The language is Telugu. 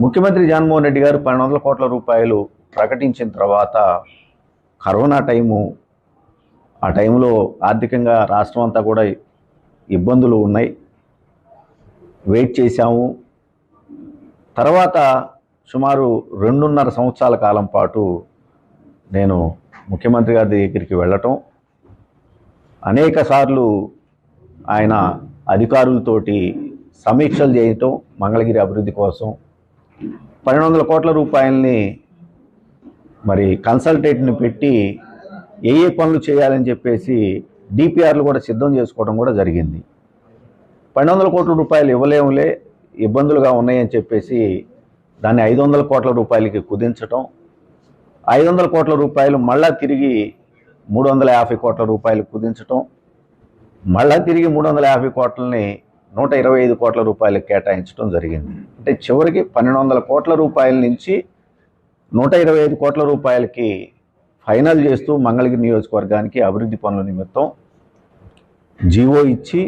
ముఖ్యమంత్రి జగన్మోహన్ రెడ్డి గారు పన్నెండు వందల కోట్ల రూపాయలు ప్రకటించిన తర్వాత కరోనా టైము ఆ టైంలో ఆర్థికంగా రాష్ట్రం అంతా కూడా ఇబ్బందులు ఉన్నాయి. వెయిట్ చేశాము. తర్వాత సుమారు రెండున్నర సంవత్సరాల కాలం పాటు నేను ముఖ్యమంత్రి గారి దగ్గరికి వెళ్ళటం. అనేక సార్లు ఆయన అధికారులతోటి సమీక్షలు చేయటం మంగళగిరి అభివృద్ధి కోసం పన్నెండు వందల కోట్ల రూపాయలని మరి కన్సల్టేట్ని పెట్టి ఏ ఏ పనులు చేయాలని చెప్పేసి డిపిఆర్లు కూడా సిద్ధం చేసుకోవడం కూడా జరిగింది. పన్నెండు వందల కోట్ల రూపాయలు ఇవ్వలేములే ఇబ్బందులుగా ఉన్నాయని చెప్పేసి దాన్ని ఐదు వందల కోట్ల రూపాయలకి కుదించటం ఐదు వందల కోట్ల రూపాయలు మళ్ళా తిరిగి మూడు వందల యాభై కోట్ల రూపాయలు కుదించటం మళ్ళా తిరిగి మూడు వందల యాభై కోట్లని నూట ఇరవై ఐదు కోట్ల రూపాయలకు కేటాయించడం జరిగింది. అంటే చివరికి పన్నెండు వందల కోట్ల రూపాయల నుంచి నూట ఇరవై ఐదు కోట్ల రూపాయలకి ఫైనల్ చేస్తూ మంగళగిరి నియోజకవర్గానికి అభివృద్ధి పనుల నిమిత్తం జీవో ఇచ్చి